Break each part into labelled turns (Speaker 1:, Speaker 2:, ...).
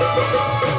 Speaker 1: Música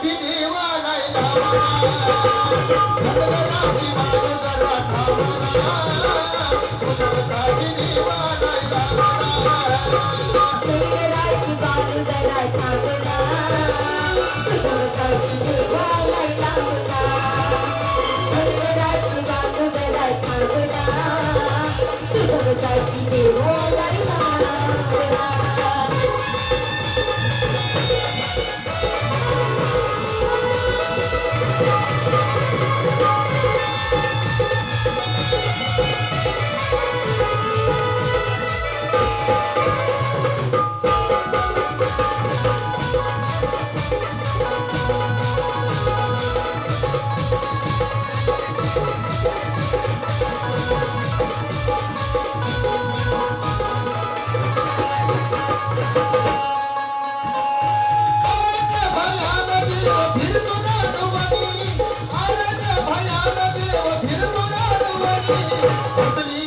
Speaker 1: देवा Listen,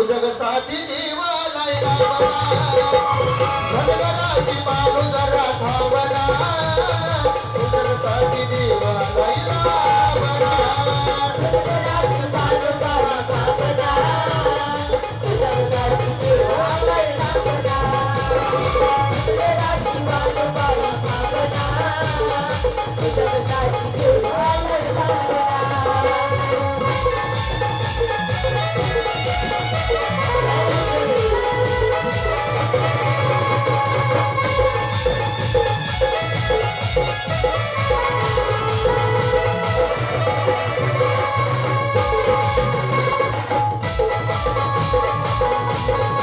Speaker 1: भुजगसाठी देवालय धनगराची बालू जरा बालू जरा धावना. भुजगसाठी देवालय
Speaker 2: धनगराची बालू जरा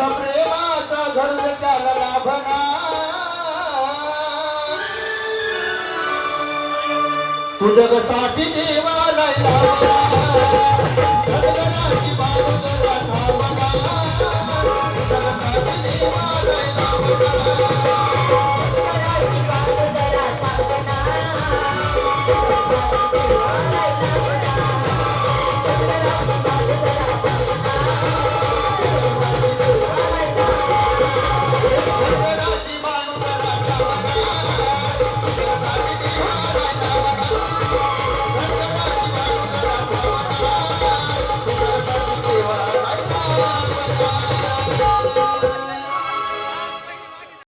Speaker 1: तुझा प्रेमाचा गर्ज त्याला लाभना. तुझ्यासाठी देवाला लाभना.